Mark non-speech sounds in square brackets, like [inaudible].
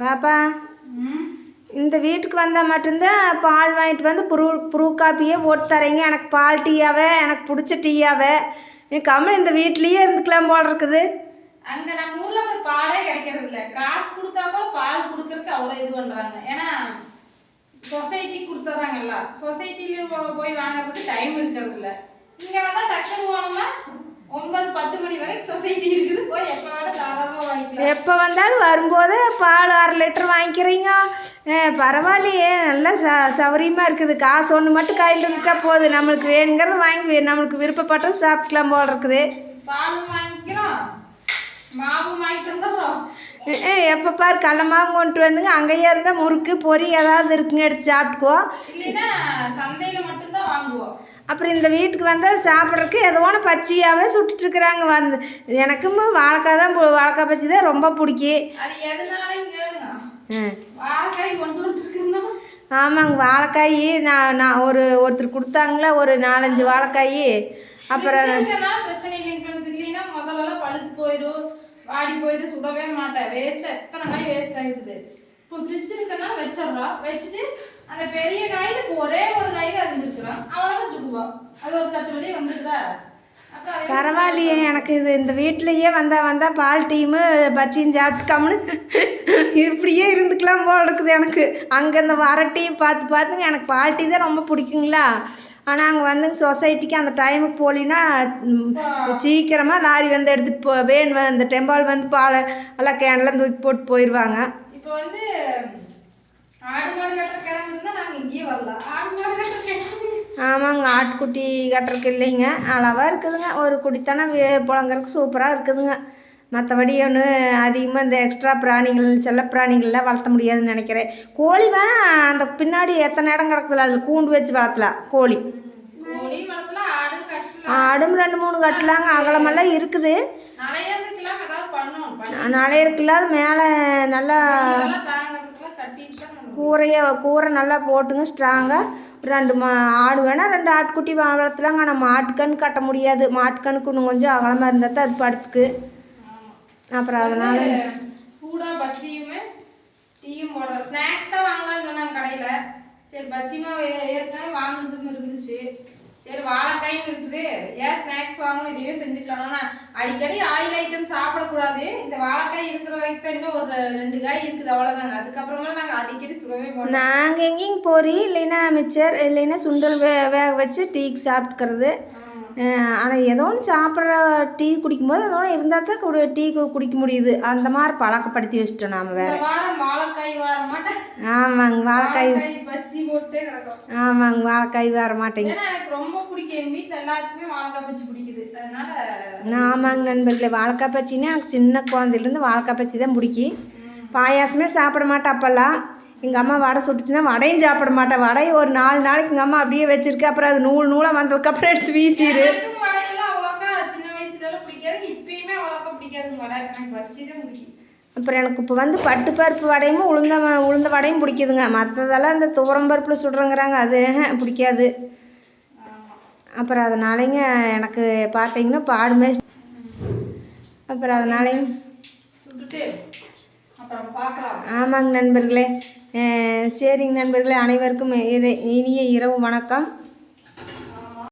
பாப்பா இந்த வீட்டுக்கு வந்தால் மட்டும்தான் பால் வாங்கிட்டு வந்து ப்ரூ ப்ரூ காப்பியே போட்டு தரீங்க. எனக்கு பால் டீயாவே எனக்கு பிடிச்ச டீயாவே. நீ கம்மல் இந்த வீட்லேயே இருந்துக்கலாம் போல இருக்குது. அங்கே நம்ம ஊரில் ஒரு பாலே கிடைக்கிறது இல்லை காசு கொடுத்தா கூட பால் கொடுக்கறதுக்கு அவ்வளோ இது பண்ணுறாங்க ஏன்னா சொசைட்டி கொடுத்துட்றாங்கல்ல. சொசைட்டில போய் வாங்குறதுக்கு டைம் இருக்கிறது இல்லை இங்கே வந்தால் டக்குன்னு போனோம்னா ஒன்பது பத்து மணி வரைக்கும் சொசைட்டி இருக்குது. போய் எப்ப வேணா தாராளமா வாங்கிக்கலாம். எப்போ வந்தாலும் வரும்போது பால் அரை லிட்டர் வாங்கிக்கிறீங்க. பரவாயில்லையே நல்லா ச சௌகரியமாக இருக்குது. காசு ஒன்று மட்டும் கையில் இருந்துட்டா போதும் நம்மளுக்கு வேணுங்கிறத வாங்கி நம்மளுக்கு விருப்பப்பட்டது சாப்பிட்டுக்கலாம் போல இருக்குது. பாலும் வாங்கிக்கிறோம். மாவும் வாங்கிட்டு வந்துடுறோம். எப்போ பாரு மாவு கொண்டு வந்துங்க. அங்கேயே இருந்தால் முறுக்கு பொரி ஏதாவது இருக்குங்க எடுத்து சாப்பிட்டுக்குவோம் சந்தையில மட்டும்தான் வாங்குவோம் அப்புறம் இந்த வீட்டுக்கு வந்தால் சாப்பிட்றதுக்கு ஒன்று பச்சையாகவே சுட்டுட்டு இருக்கிறாங்க வந்து. எனக்கும் வாழைக்காய் தான் வாழைக்காய் பச்சி தான் ரொம்ப பிடிக்கும். ஆமாங்க வாழைக்காய் நான் நான் ஒரு ஒருத்தர் கொடுத்தாங்களா ஒரு நாலஞ்சு வாழைக்காய். அப்புறம் பிரச்சனை இல்லைங்க இல்லைன்னா முதல்ல பழுத்து போயிடும். வாடி போயிடும் சுடவே மாட்டேன். வேஸ்ட்டாக எத்தனை காய் வேஸ்ட் ஆகிடுது இப்போ ஃப்ரிட்ஜ் இருக்குன்னா வச்சிடலாம் வச்சுட்டு அந்த பெரிய காயில் இப்போ ஒரே ஒரு காய் தான் இருந்துருக்குறோம் அவ்வளோதான் சுடுவோம் அது ஒரு தட்டு வழி வந்துடுதா? பரவாயில்லையே எனக்கு இது இந்த வீட்டிலையே வந்தால் வந்தால் பால் டீமு பஜ்ஜியும் சாப்பிட்டுக்காமனு இப்படியே இருந்துக்கலாம் போல் இருக்குது எனக்கு. அங்கே இந்த வர டீ பார்த்து பார்த்துங்க எனக்கு பால் டீ தான் ரொம்ப பிடிக்குங்களா? ஆனால் அங்கே வந்துங்க சொசைட்டிக்கு அந்த டைமுக்கு போலின்னா சீக்கிரமாக லாரி வந்து எடுத்துகிட்டு போ வேன் இந்த டெம்பால் வந்து பால் எல்லாம் கேன்லாம் தூக்கி போட்டு போயிடுவாங்க. இப்போ வந்து ஆடு மாடு கட்டுற கிழங்கு நாங்கள் இங்கேயே வரலாம் ஆடு மாடு கட்டுற கிழங்கு ஆமாங்க ஆட்டுக்குட்டி கட்டுறதுக்கு இல்லைங்க. அளவாக இருக்குதுங்க. ஒரு குடித்தனம் வே- புழங்கறதுக்கு சூப்பராக இருக்குதுங்க. மற்றபடி ஒன்று அதிகமாக இந்த எக்ஸ்ட்ரா பிராணிகள் செல்ல பிராணிகள்லாம் வளர்த்த முடியாதுன்னு நினைக்கிறேன். கோழி வேணால் அந்த பின்னாடி எத்தனை இடம் கிடக்குதுல அதில் கூண்டு வச்சு வளர்த்தலாம் கோழி. ஆடும் ரெண்டு மூணு கட்டலாங்க. அகலமெல்லாம் இருக்குது. இருக்குல்ல அது மேலே நல்லா இதெல்லாம் தாங்கிறதுக்கெல்லாம் கட்டிட்டு தான் நம்ம கூரையை கூரை நல்லா போட்டுங்க ஸ்ட்ராங்காக ரெண்டு மா ஆடு வேணால் ரெண்டு ஆட்டுக்குட்டி வளர்த்தலாங்க. ஆனால் மாட்டுக்கன்று கட்ட முடியாது. மாட்டுக்கணுக்கு இன்னும் கொஞ்சம் அகலமாக இருந்தால் தான் அது படுத்துக்கு. அப்புறம் அதனால் சூடா பஜ்ஜியுமே டீயும் போடுறோம் ஸ்நாக்ஸ் தான் வாங்கலாம்னு சொன்னாங்க கடையில. சரி ஏ- ஏற்கனவே வாங்குனதும் இருந்துச்சு. சரி வாழைக்காயும் இருக்குது. ஏன் ஸ்நாக்ஸ் வாங்கணும்? இதுவே செஞ்சுக்கலாம். ஆனா அடிக்கடி ஆயில் ஐட்டம் சாப்பிடக்கூடாது. இந்த வாழைக்காய் இருக்கிற வரைக்கும் தான் இன்னும் ஒரு ரெண்டு காய் இருக்குது. அவ்வளோதாங்க அதுக்கப்புறமா நாங்கள் அடிக்கடி சுடவே மாட்டோம். நாங்கள் எங்கேயும் பொரி இல்லைன்னா மிச்சர் இல்லைன்னா சுண்டல் வே வேக வச்சு டீக்கு சாப்பிட்டுக்கிறது. ஆனால் ஏதோ ஒன்று சாப்பிட்ற டீ குடிக்கும்போது ஏதோ ஒன்று இருந்தால் தான் குடி டீ குடிக்க முடியுது. அந்த மாதிரி பழக்கப்படுத்தி வச்சிட்டோம் நாம் வேறு. ஆமாங்க வாழைக்காய். ஆமாங்க வாழைக்காய் வர மாட்டேங்க. ஏன்னா எனக்கு ரொம்ப பிடிக்கும். எங்க வீட்ல எல்லாத்துக்குமே வாழைக்காய் பஜ்ஜி பிடிக்குது. அதனால ஆமாங்க நண்பர்களே வாழைக்காய் பச்சின்னா எனக்கு சின்ன குழந்தையிலேருந்து வாழைக்காய் பச்சி தான் பிடிக்கும். பாயாசமே சாப்பிட மாட்டேன் அப்போல்லாம். எங்கள் அம்மா வடை சுட்டுச்சுன்னா வடையும் சாப்பிட மாட்டேன். வடையை ஒரு நாலு நாளைக்கு எங்கள் அம்மா அப்படியே வச்சிருக்கு. அப்புறம் அது நூல் நூலாக வந்ததுக்கப்புறம் எடுத்து வீசிடு. அப்புறம் எனக்கு இப்போ வந்து பட்டு பருப்பு வடையும் உளுந்த உளுந்த வடையும் பிடிக்குதுங்க. மற்றதெல்லாம் இந்த துவரம் பருப்பில் சுடுறேங்கிறாங்க. அது [laughs] பிடிக்காது. அப்புறம் அதனாலேங்க எனக்கு பார்த்தீங்கன்னா பாடுமே. அப்புறம் பார்க்கலாம் ஆமாங்க நண்பர்களே. சரிங்க நண்பர்களே. அனைவருக்கும் இனிய இரவு வணக்கம்.